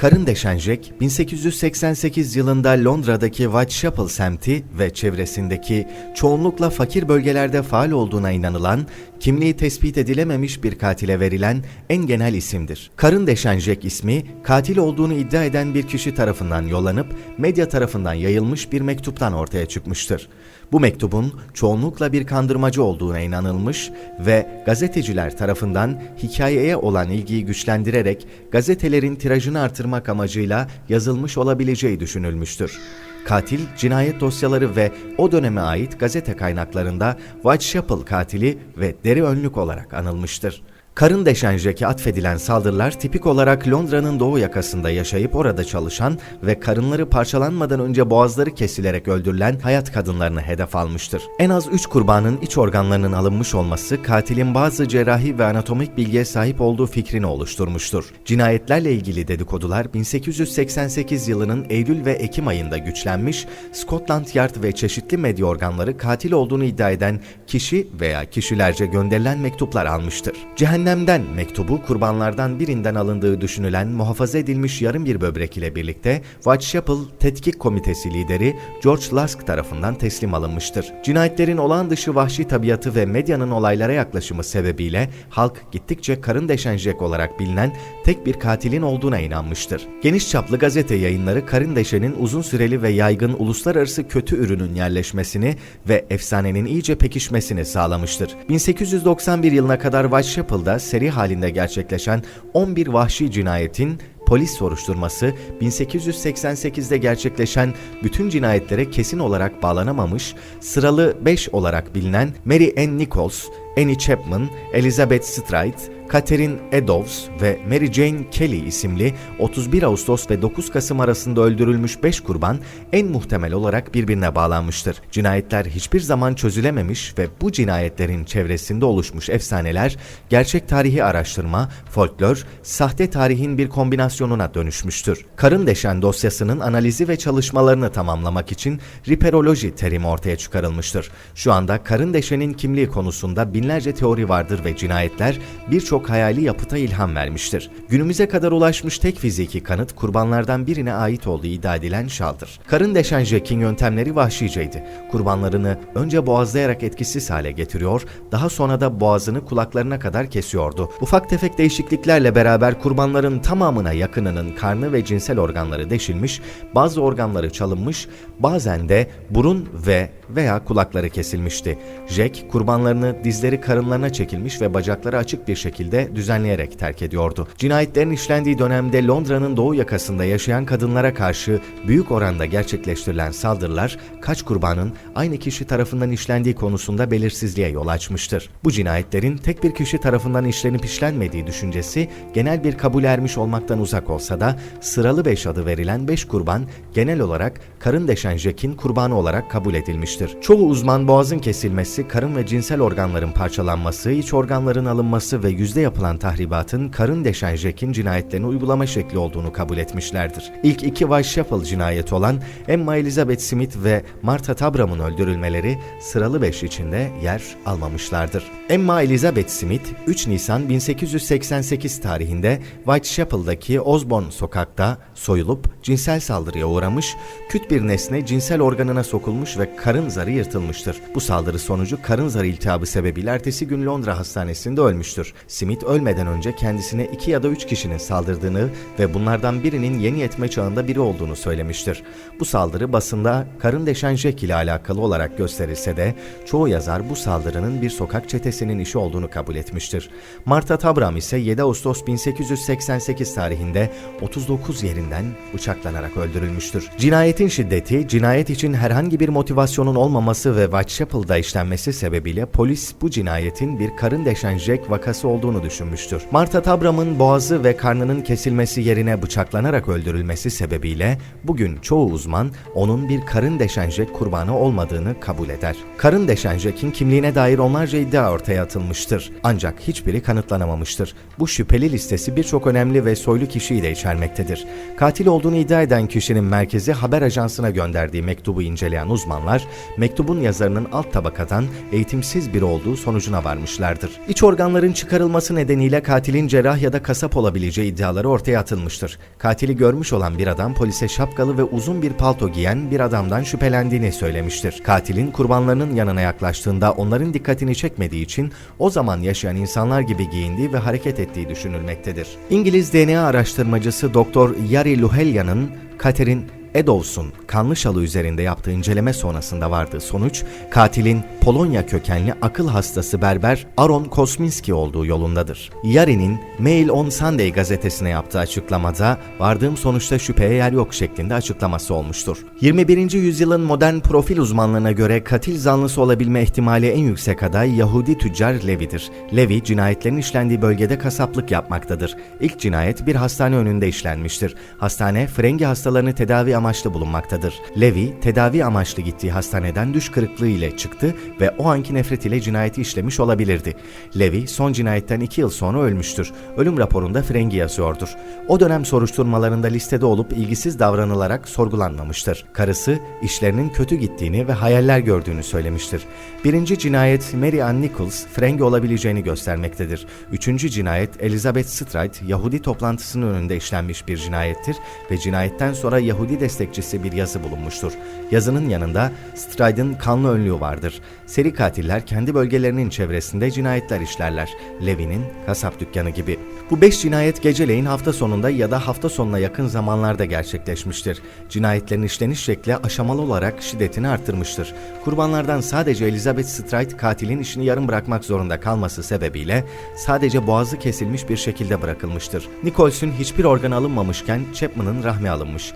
Karın deşen Jack, 1888 yılında Londra'daki Whitechapel semti ve çevresindeki çoğunlukla fakir bölgelerde faal olduğuna inanılan, kimliği tespit edilememiş bir katile verilen en genel isimdir. Karın deşen ismi, katil olduğunu iddia eden bir kişi tarafından yollanıp medya tarafından yayılmış bir mektuptan ortaya çıkmıştır. Bu mektubun çoğunlukla bir kandırmacı olduğuna inanılmış ve gazeteciler tarafından hikayeye olan ilgiyi güçlendirerek gazetelerin tirajını artırmak amacıyla yazılmış olabileceği düşünülmüştür. Katil, cinayet dosyaları ve o döneme ait gazete kaynaklarında Whitechapel katili ve deri önlük olarak anılmıştır. Karın deşen Jack'e atfedilen saldırılar tipik olarak Londra'nın doğu yakasında yaşayıp orada çalışan ve karınları parçalanmadan önce boğazları kesilerek öldürülen hayat kadınlarını hedef almıştır. En az 3 kurbanın iç organlarının alınmış olması katilin bazı cerrahi ve anatomik bilgiye sahip olduğu fikrini oluşturmuştur. Cinayetlerle ilgili dedikodular 1888 yılının Eylül ve Ekim ayında güçlenmiş, Scotland Yard ve çeşitli medya organları katil olduğunu iddia eden kişi veya kişilerce gönderilen mektuplar almıştır. Cehennemden mektubu kurbanlardan birinden alındığı düşünülen muhafaza edilmiş yarım bir böbrek ile birlikte Whitechapel Tetkik Komitesi lideri George Lusk tarafından teslim alınmıştır. Cinayetlerin olağan dışı vahşi tabiatı ve medyanın olaylara yaklaşımı sebebiyle halk gittikçe karın deşen Jack olarak bilinen tek bir katilin olduğuna inanmıştır. Geniş çaplı gazete yayınları karın deşenin uzun süreli ve yaygın uluslararası kötü ürünün yerleşmesini ve efsanenin iyice pekişmesini sağlamıştır. 1891 yılına kadar Whitechapel'da seri halinde gerçekleşen 11 vahşi cinayetin polis soruşturması 1888'de gerçekleşen bütün cinayetlere kesin olarak bağlanamamış, sıralı 5 olarak bilinen Mary Ann Nichols, Annie Chapman, Elizabeth Stride, Catherine Eddowes ve Mary Jane Kelly isimli 31 Ağustos ve 9 Kasım arasında öldürülmüş 5 kurban en muhtemel olarak birbirine bağlanmıştır. Cinayetler hiçbir zaman çözülememiş ve bu cinayetlerin çevresinde oluşmuş efsaneler gerçek tarihi araştırma, folklor, sahte tarihin bir kombinasyonuna dönüşmüştür. Karın deşen dosyasının analizi ve çalışmalarını tamamlamak için riperoloji terimi ortaya çıkarılmıştır. Şu anda karın deşenin kimliği konusunda binlerce teori vardır ve cinayetler birçok hayali yapıta ilham vermiştir. Günümüze kadar ulaşmış tek fiziki kanıt kurbanlardan birine ait olduğu iddia edilen şaldır. Karın deşen Jack'in yöntemleri vahşiceydi. Kurbanlarını önce boğazlayarak etkisiz hale getiriyor, daha sonra da boğazını kulaklarına kadar kesiyordu. Ufak tefek değişikliklerle beraber kurbanların tamamına yakınının karnı ve cinsel organları deşilmiş, bazı organları çalınmış, bazen de burun ve veya kulakları kesilmişti. Jack kurbanlarını dizleri karınlarına çekilmiş ve bacakları açık bir şekilde düzenleyerek terk ediyordu. Cinayetlerin işlendiği dönemde Londra'nın doğu yakasında yaşayan kadınlara karşı büyük oranda gerçekleştirilen saldırılar kaç kurbanın aynı kişi tarafından işlendiği konusunda belirsizliğe yol açmıştır. Bu cinayetlerin tek bir kişi tarafından işlenip işlenmediği düşüncesi genel bir kabul ermiş olmaktan uzak olsa da sıralı 5 adı verilen 5 kurban genel olarak karın deşen Jack'in kurbanı olarak kabul edilmiştir. Çoğu uzman boğazın kesilmesi, karın ve cinsel organların parçalanması, iç organların alınması ve yüzde yapılan tahribatın karın deşen cinayetlerini uygulama şekli olduğunu kabul etmişlerdir. İlk iki Whitechapel cinayeti olan Emma Elizabeth Smith ve Martha Tabram'ın öldürülmeleri sıralı 5 içinde yer almamışlardır. Emma Elizabeth Smith 3 Nisan 1888 tarihinde Whitechapel'daki Osborne sokakta soyulup cinsel saldırıya uğramış, küt bir nesne cinsel organına sokulmuş ve karın zarı yırtılmıştır. Bu saldırı sonucu karın zarı iltihabı sebebiyle ertesi gün Londra hastanesinde ölmüştür. Smith ölmeden önce kendisine iki ya da üç kişinin saldırdığını ve bunlardan birinin yeni yetme çağında biri olduğunu söylemiştir. Bu saldırı basında karın deşen Jack ile alakalı olarak gösterilse de çoğu yazar bu saldırının bir sokak çetesinin işi olduğunu kabul etmiştir. Martha Tabram ise 7 Ağustos 1888 tarihinde 39 yerinden bıçaklanarak öldürülmüştür. Cinayetin şiddeti, cinayet için herhangi bir motivasyonun olmaması ve Whitechapel'da işlenmesi sebebiyle polis bu cinayetin bir karın deşen Jack vakası olduğunu düşünmüştür. Martha Tabram'ın boğazı ve karnının kesilmesi yerine bıçaklanarak öldürülmesi sebebiyle bugün çoğu uzman onun bir karın deşen Jack kurbanı olmadığını kabul eder. Karın deşen Jack'in kimliğine dair onlarca iddia ortaya atılmıştır. Ancak hiçbiri kanıtlanamamıştır. Bu şüpheli listesi birçok önemli ve soylu kişiyi de içermektedir. Katil olduğunu iddia eden kişinin merkezi haber ajansına gönderdiği mektubu inceleyen uzmanlar, mektubun yazarının alt tabakadan eğitimsiz biri olduğu sonucuna varmışlardır. İç organların çıkarılması nedeniyle katilin cerrah ya da kasap olabileceği iddiaları ortaya atılmıştır. Katili görmüş olan bir adam polise şapkalı ve uzun bir palto giyen bir adamdan şüphelendiğini söylemiştir. Katilin kurbanlarının yanına yaklaştığında onların dikkatini çekmediği için o zaman yaşayan insanlar gibi giyindiği ve hareket ettiği düşünülmektedir. İngiliz DNA araştırmacısı Dr. Yari Luhelya'nın Kater'in Edows'un kanlı şalı üzerinde yaptığı inceleme sonrasında vardığı sonuç, katilin Polonya kökenli akıl hastası berber Aaron Kosminski olduğu yolundadır. Yari'nin Mail on Sunday gazetesine yaptığı açıklamada vardığım sonuçta şüpheye yer yok şeklinde açıklaması olmuştur. 21. yüzyılın modern profil uzmanlarına göre katil zanlısı olabilme ihtimali en yüksek aday Yahudi tüccar Levi'dir. Levi cinayetlerin işlendiği bölgede kasaplık yapmaktadır. İlk cinayet bir hastane önünde işlenmiştir. Hastane frengi hastalarını tedavi amaçlı bulunmaktadır. Levi tedavi amaçlı gittiği hastaneden düş kırıklığı ile çıktı ve o anki nefret ile cinayeti işlemiş olabilirdi. Levi son cinayetten iki yıl sonra ölmüştür. Ölüm raporunda frengi yazıyordur. O dönem soruşturmalarında listede olup ilgisiz davranılarak sorgulanmamıştır. Karısı işlerinin kötü gittiğini ve hayaller gördüğünü söylemiştir. Birinci cinayet Mary Ann Nichols frengi olabileceğini göstermektedir. Üçüncü cinayet Elizabeth Stride Yahudi toplantısının önünde işlenmiş bir cinayettir ve cinayetten sonra Yahudi destekçisi bir yazı bulunmuştur. Yazının yanında Stride'ın kanlı önlüğü vardır. Seri katiller kendi bölgelerinin çevresinde cinayetler işlerler. Levi'nin kasap dükkanı gibi. Bu beş cinayet geceleyin hafta sonunda ya da hafta sonuna yakın zamanlarda gerçekleşmiştir. Cinayetlerin işleniş şekli aşamalı olarak şiddetini arttırmıştır. Kurbanlardan sadece Elizabeth Stride katilin işini yarım bırakmak zorunda kalması sebebiyle sadece boğazı kesilmiş bir şekilde bırakılmıştır. Nichols'un hiçbir organ alınmamışken Chapman'ın rahmi alınmış.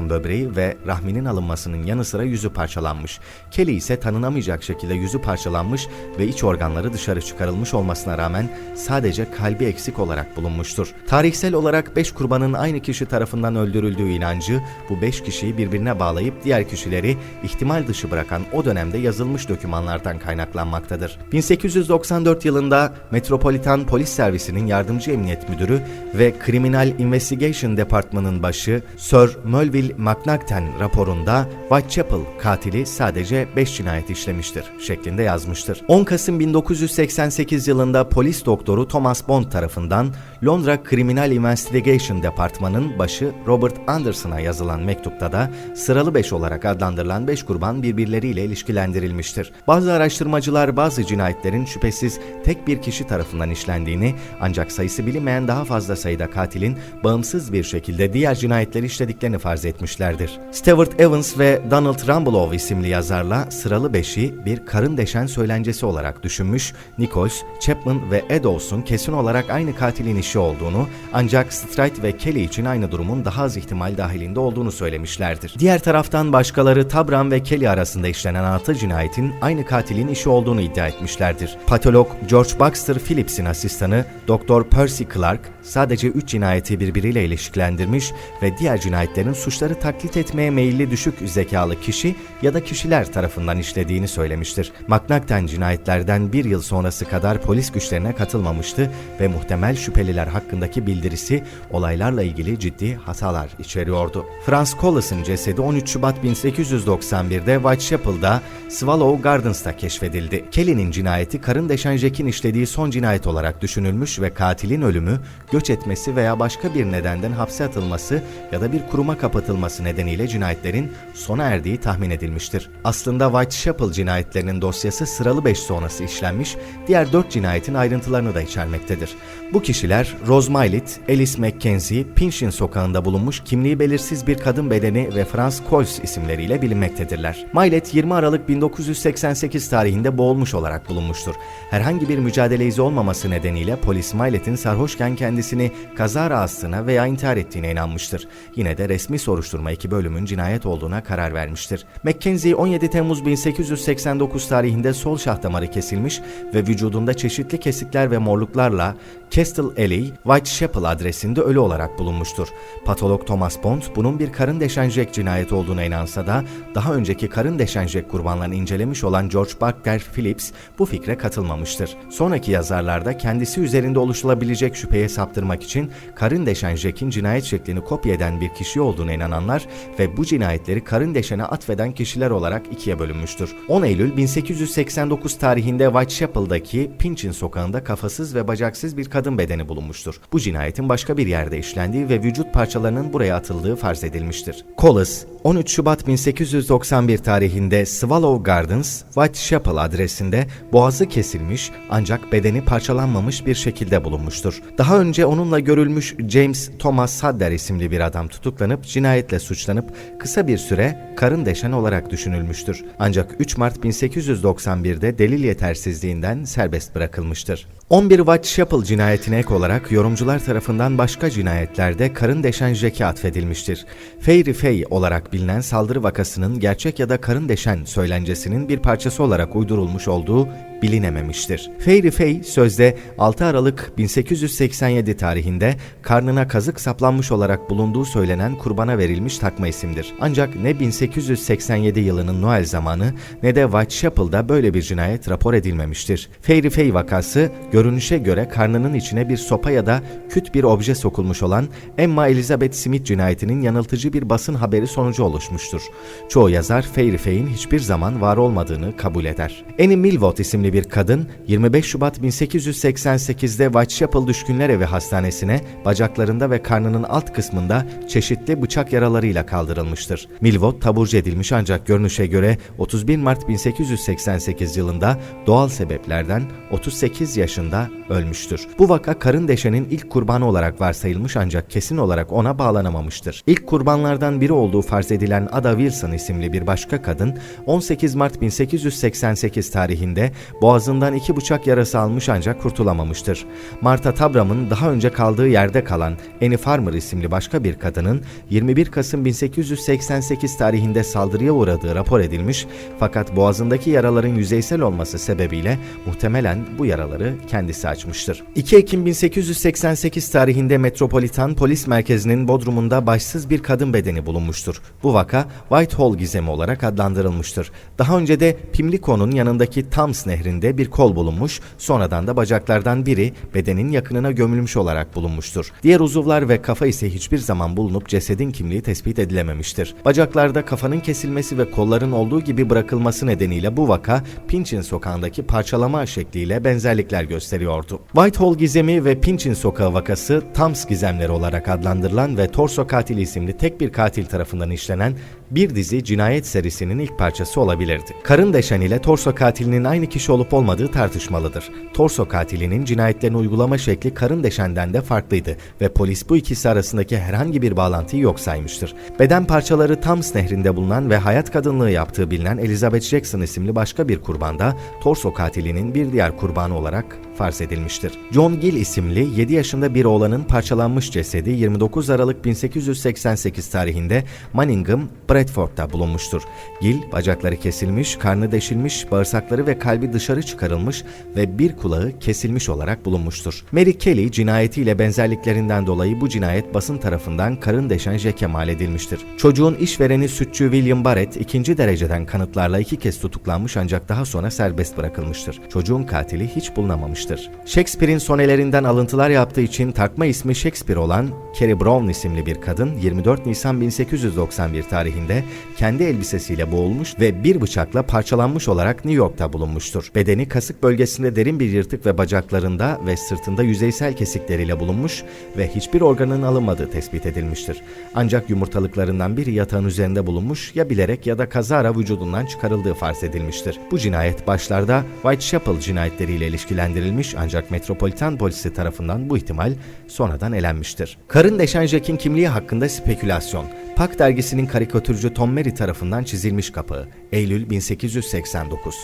Edows'un böbreği ve rahminin alınmasının yanı sıra yüzü parçalanmış. Kelly ise tanınamayacak şekilde yüzü parçalanmış ve iç organları dışarı çıkarılmış olmasına rağmen sadece kalbi eksik olarak bulunmuştur. Tarihsel olarak 5 kurbanın aynı kişi tarafından öldürüldüğü inancı bu 5 kişiyi birbirine bağlayıp diğer kişileri ihtimal dışı bırakan o dönemde yazılmış dokümanlardan kaynaklanmaktadır. 1894 yılında Metropolitan Polis Servisi'nin yardımcı emniyet müdürü ve Criminal Investigation Departmanı'nın başı Sir Melville McNaughton raporunda Whitechapel katili sadece 5 cinayet işlemiştir şeklinde yazmıştır. 10 Kasım 1988 yılında polis doktoru Thomas Bond tarafından Londra Criminal Investigation Departmanı'nın başı Robert Anderson'a yazılan mektupta da sıralı 5 olarak adlandırılan 5 kurban birbirleriyle ilişkilendirilmiştir. Bazı araştırmacılar bazı cinayetlerin şüphesiz tek bir kişi tarafından işlendiğini ancak sayısı bilinmeyen daha fazla sayıda katilin bağımsız bir şekilde diğer cinayetleri işlediklerini farz etmişlerdir. Stewart Evans ve Donald Rumbelow isimli yazarla sıralı beşi bir karın deşen söylencesi olarak düşünmüş, Nichols, Chapman ve Edows'un kesin olarak aynı katilin işi olduğunu ancak Stride ve Kelly için aynı durumun daha az ihtimal dahilinde olduğunu söylemişlerdir. Diğer taraftan başkaları Tabram ve Kelly arasında işlenen altı cinayetin aynı katilin işi olduğunu iddia etmişlerdir. Patolog George Baxter Phillips'in asistanı Dr. Percy Clark sadece 3 cinayeti birbiriyle ilişkilendirmiş ve diğer cinayetlerin suçları taklit etmeye meyilli düşük zekalı kişi ya da kişiler tarafından işlediğini söylemiştir. McNaughton cinayetlerden bir yıl sonrası kadar polis güçlerine katılmamıştı ve muhtemel şüpheliler hakkındaki bildirisi olaylarla ilgili ciddi hatalar içeriyordu. Franz Collis'in cesedi 13 Şubat 1891'de Whitechapel'da Swallow Gardens'ta keşfedildi. Kelly'nin cinayeti karın deşen Jack'in işlediği son cinayet olarak düşünülmüş ve katilin ölümü, göç etmesi veya başka bir nedenden hapse atılması ya da bir kuruma kapatılması nedeniyle cinayetlerin sona erdiği tahmin edilmiştir. Aslında Whitechapel cinayetlerinin dosyası sıralı 5 sonrası işlenmiş, diğer 4 cinayetin ayrıntılarını da içermektedir. Bu kişiler Rose Mylett, Alice Mackenzie, Pinchin sokağında bulunmuş kimliği belirsiz bir kadın bedeni ve Franz Kols isimleriyle bilinmektedirler. Mylett 20 Aralık 1988 tarihinde boğulmuş olarak bulunmuştur. Herhangi bir mücadele izi olmaması nedeniyle polis Mylett'in sarhoşken kendisini kazara astığına veya intihar ettiğine inanmıştır. Yine de resmi soruşturma ekibi ölümün cinayet olduğuna karar vermiştir. Mackenzie 17 Temmuz 1889 tarihinde sol şah damarı kesilmiş ve vücudunda çeşitli kesikler ve morluklarla Castle Alley, Whitechapel adresinde ölü olarak bulunmuştur. Patolog Thomas Bond bunun bir karın deşenjek cinayeti olduğuna inansa da daha önceki karın deşenjek kurbanlarını incelemiş olan George Barker Phillips bu fikre katılmamıştır. Sonraki yazarlarda kendisi üzerinde oluşulabilecek şüpheye saptırmak için karın deşenjekin cinayet şeklini kopya eden bir kişi olduğuna inanan inananlar ve bu cinayetleri karın deşene atfeden kişiler olarak ikiye bölünmüştür. 10 Eylül 1889 tarihinde Whitechapel'daki Pinchin sokağında kafasız ve bacaksız bir kadın bedeni bulunmuştur. Bu cinayetin başka bir yerde işlendiği ve vücut parçalarının buraya atıldığı farz edilmiştir. Collis, 13 Şubat 1891 tarihinde Swallow Gardens, Whitechapel adresinde boğazı kesilmiş ancak bedeni parçalanmamış bir şekilde bulunmuştur. Daha önce onunla görülmüş James Thomas Sadler isimli bir adam tutuklanıp cinayetle suçlanıp kısa bir süre karın deşen olarak düşünülmüştür. Ancak 3 Mart 1891'de delil yetersizliğinden serbest bırakılmıştır. 11 Whitechapel cinayetine ek olarak yorumcular tarafından başka cinayetlerde karın deşen Jack'e atfedilmiştir. Fairy Fay olarak bilinen saldırı vakasının gerçek ya da karın deşen söylencesinin bir parçası olarak uydurulmuş olduğu bilinememiştir. Fairy Fay sözde 6 Aralık 1887 tarihinde karnına kazık saplanmış olarak bulunduğu söylenen kurbana verilmiş takma isimdir. Ancak ne 1887 yılının Noel zamanı ne de Whitechapel'da böyle bir cinayet rapor edilmemiştir. Fairy Fay vakası görünüşe göre karnının içine bir sopa ya da küt bir obje sokulmuş olan Emma Elizabeth Smith cinayetinin yanıltıcı bir basın haberi sonucu oluşmuştur. Çoğu yazar Fairy Fay'in hiçbir zaman var olmadığını kabul eder. Annie Milwot isimli bir kadın 25 Şubat 1888'de Whitechapel Düşkünler Evi Hastanesi'ne bacaklarında ve karnının alt kısmında çeşitli bıçak yaralarıyla kaldırılmıştır. Milwot taburcu edilmiş ancak görünüşe göre 31 Mart 1888 yılında doğal sebeplerden 38 yaşında ölmüştür. Bu vaka karın deşenin ilk kurbanı olarak varsayılmış ancak kesin olarak ona bağlanamamıştır. İlk kurbanlardan biri olduğu farz edilen Ada Wilson isimli bir başka kadın 18 Mart 1888 tarihinde boğazından iki bıçak yarası almış ancak kurtulamamıştır. Marta Tabram'ın daha önce kaldığı yerde kalan Annie Farmer isimli başka bir kadının 21 Kasım 1888 tarihinde saldırıya uğradığı rapor edilmiş fakat boğazındaki yaraların yüzeysel olması sebebiyle muhtemelen bu yaraları kendisi açmıştır. 2 Ekim 1888 tarihinde Metropolitan Polis Merkezi'nin bodrumunda başsız bir kadın bedeni bulunmuştur. Bu vaka Whitehall gizemi olarak adlandırılmıştır. Daha önce de Pimlico'nun yanındaki Thames nehrinde bir kol bulunmuş, sonradan da bacaklardan biri bedenin yakınına gömülmüş olarak bulunmuştur. Diğer uzuvlar ve kafa ise hiçbir zaman bulunup cesedin kimliği tespit edilememiştir. Bacaklarda kafanın kesilmesi ve kolların olduğu gibi bırakılması nedeniyle bu vaka Pinchin sokağındaki parçalama şekliyle benzerlikler gösteriyordu. Whitehall gizemi ve Pinchin sokağı vakası Thames gizemleri olarak adlandırılan ve Torso Katili isimli tek bir katil tarafından işlenen bir dizi cinayet serisinin ilk parçası olabilirdi. Karın deşen ile Torso katilinin aynı kişi olup olmadığı tartışmalıdır. Torso katilinin cinayetlerini uygulama şekli karın deşenden de farklıydı ve polis bu ikisi arasındaki herhangi bir bağlantıyı yok saymıştır. Beden parçaları Thames nehrinde bulunan ve hayat kadınlığı yaptığı bilinen Elizabeth Jackson isimli başka bir kurbanda Torso katilinin bir diğer kurbanı olarak farz edilmiştir. John Gill isimli 7 yaşında bir oğlanın parçalanmış cesedi 29 Aralık 1888 tarihinde Manningham, Bradford'da bulunmuştur. Gill bacakları kesilmiş, karnı deşilmiş, bağırsakları ve kalbi dışarı çıkarılmış ve bir kulağı kesilmiş olarak bulunmuştur. Mary Kelly cinayetiyle benzerliklerinden dolayı bu cinayet basın tarafından karın deşen Jack'e mal edilmiştir. Çocuğun işvereni sütçü William Barrett ikinci dereceden kanıtlarla iki kez tutuklanmış ancak daha sonra serbest bırakılmıştır. Çocuğun katili hiç bulunamamıştır. Shakespeare'in sonelerinden alıntılar yaptığı için takma ismi Shakespeare olan Carrie Brown isimli bir kadın 24 Nisan 1891 tarihinde kendi elbisesiyle boğulmuş ve bir bıçakla parçalanmış olarak New York'ta bulunmuştur. Bedeni kasık bölgesinde derin bir yırtık ve bacaklarında ve sırtında yüzeysel kesikleriyle bulunmuş ve hiçbir organın alınmadığı tespit edilmiştir. Ancak yumurtalıklarından biri yatağın üzerinde bulunmuş ya bilerek ya da kazara vücudundan çıkarıldığı farz edilmiştir. Bu cinayet başlarda Whitechapel cinayetleriyle ilişkilendirilmiş ancak Metropolitan Polisi tarafından bu ihtimal sonradan elenmiştir. Karın deşen Jack'in kimliği hakkında spekülasyon. Pak dergisinin karikatürcü Tom Mary tarafından çizilmiş kapağı. Eylül 1889.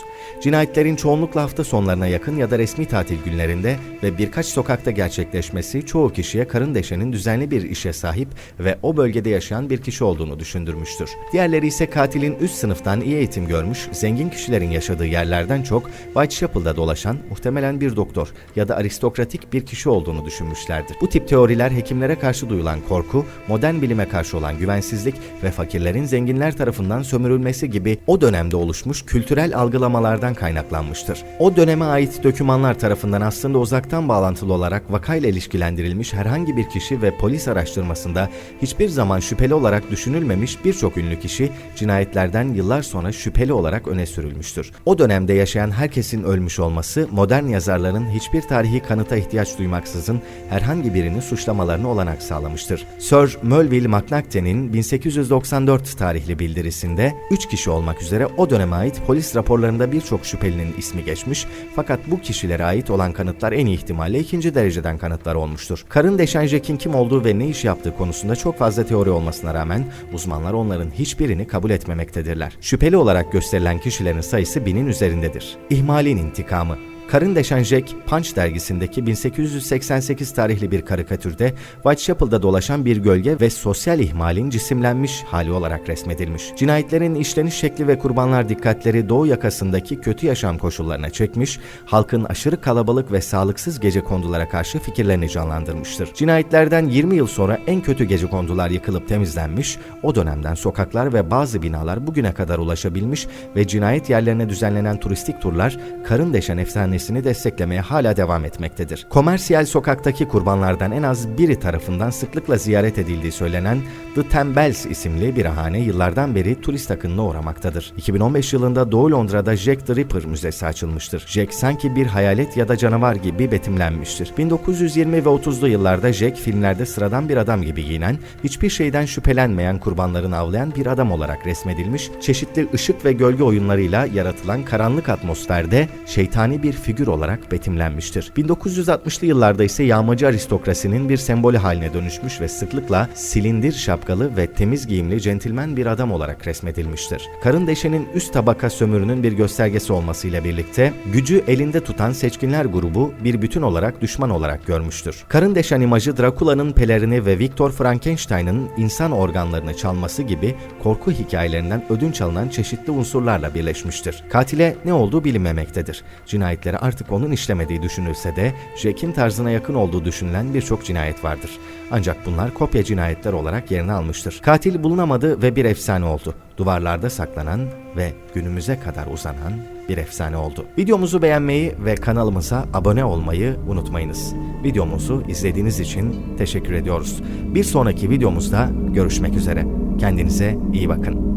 Cinayetlerin çoğunlukla hafta sonlarına yakın ya da resmi tatil günlerinde ve birkaç sokakta gerçekleşmesi çoğu kişiye karın deşenin düzenli bir işe sahip ve o bölgede yaşayan bir kişi olduğunu düşündürmüştür. Diğerleri ise katilin üst sınıftan iyi eğitim görmüş, zengin kişilerin yaşadığı yerlerden çok Whitechapel'da dolaşan muhtemelen bir doktor ya da aristokratik bir kişi olduğunu düşünmüşlerdir. Bu tip teoriler hekimlere karşı duyulan korku, modern bilime karşı olan güvensizlik güvensizlik ve fakirlerin zenginler tarafından sömürülmesi gibi o dönemde oluşmuş kültürel algılamalardan kaynaklanmıştır. O döneme ait dokümanlar tarafından aslında uzaktan bağlantılı olarak vakayla ilişkilendirilmiş herhangi bir kişi ve polis araştırmasında hiçbir zaman şüpheli olarak düşünülmemiş birçok ünlü kişi cinayetlerden yıllar sonra şüpheli olarak öne sürülmüştür. O dönemde yaşayan herkesin ölmüş olması modern yazarların hiçbir tarihi kanıta ihtiyaç duymaksızın herhangi birini suçlamalarını olanak sağlamıştır. Sir Melville McNaughton'in 1894 tarihli bildirisinde 3 kişi olmak üzere o döneme ait polis raporlarında birçok şüphelinin ismi geçmiş fakat bu kişilere ait olan kanıtlar en iyi ihtimalle ikinci dereceden kanıtlar olmuştur. Karın deşen Jack'in kim olduğu ve ne iş yaptığı konusunda çok fazla teori olmasına rağmen uzmanlar onların hiçbirini kabul etmemektedirler. Şüpheli olarak gösterilen kişilerin sayısı binin üzerindedir. İhmalin intikamı Karın Deşen Jack, Punch dergisindeki 1888 tarihli bir karikatürde Whitechapel'da dolaşan bir gölge ve sosyal ihmalin cisimlenmiş hali olarak resmedilmiş. Cinayetlerin işleniş şekli ve kurbanlar dikkatleri doğu yakasındaki kötü yaşam koşullarına çekmiş, halkın aşırı kalabalık ve sağlıksız gece kondulara karşı fikirlerini canlandırmıştır. Cinayetlerden 20 yıl sonra en kötü gece kondular yıkılıp temizlenmiş, o dönemden sokaklar ve bazı binalar bugüne kadar ulaşabilmiş ve cinayet yerlerine düzenlenen turistik turlar Karın Deşen efsanesini desteklemeye hala devam etmektedir. Komersiyel sokaktaki kurbanlardan en az biri tarafından sıklıkla ziyaret edildiği söylenen The Tembels isimli bir hane yıllardan beri turist akınına uğramaktadır. 2015 yılında Doğu Londra'da Jack the Ripper Müzesi açılmıştır. Jack sanki bir hayalet ya da canavar gibi betimlenmiştir. 1920 ve 30'lu yıllarda Jack filmlerde sıradan bir adam gibi giyinen, hiçbir şeyden şüphelenmeyen kurbanlarını avlayan bir adam olarak resmedilmiş, çeşitli ışık ve gölge oyunlarıyla yaratılan karanlık atmosferde şeytani bir figür olarak betimlenmiştir. 1960'lı yıllarda ise yağmacı aristokrasinin bir sembolü haline dönüşmüş ve sıklıkla silindir şapkalı ve temiz giyimli centilmen bir adam olarak resmedilmiştir. Karın deşenin üst tabaka sömürünün bir göstergesi olmasıyla birlikte gücü elinde tutan seçkinler grubu bir bütün olarak düşman olarak görmüştür. Karın deşen imajı Drakula'nın pelerini ve Viktor Frankenstein'ın insan organlarını çalması gibi korku hikayelerinden ödünç alınan çeşitli unsurlarla birleşmiştir. Katile ne olduğu bilinmemektedir. Cinayetleri artık onun işlemediği düşünülse de Jack'in tarzına yakın olduğu düşünülen birçok cinayet vardır. Ancak bunlar kopya cinayetler olarak yerini almıştır. Katil bulunamadı ve bir efsane oldu. Duvarlarda saklanan ve günümüze kadar uzanan bir efsane oldu. Videomuzu beğenmeyi ve kanalımıza abone olmayı unutmayınız. Videomuzu izlediğiniz için teşekkür ediyoruz. Bir sonraki videomuzda görüşmek üzere. Kendinize iyi bakın.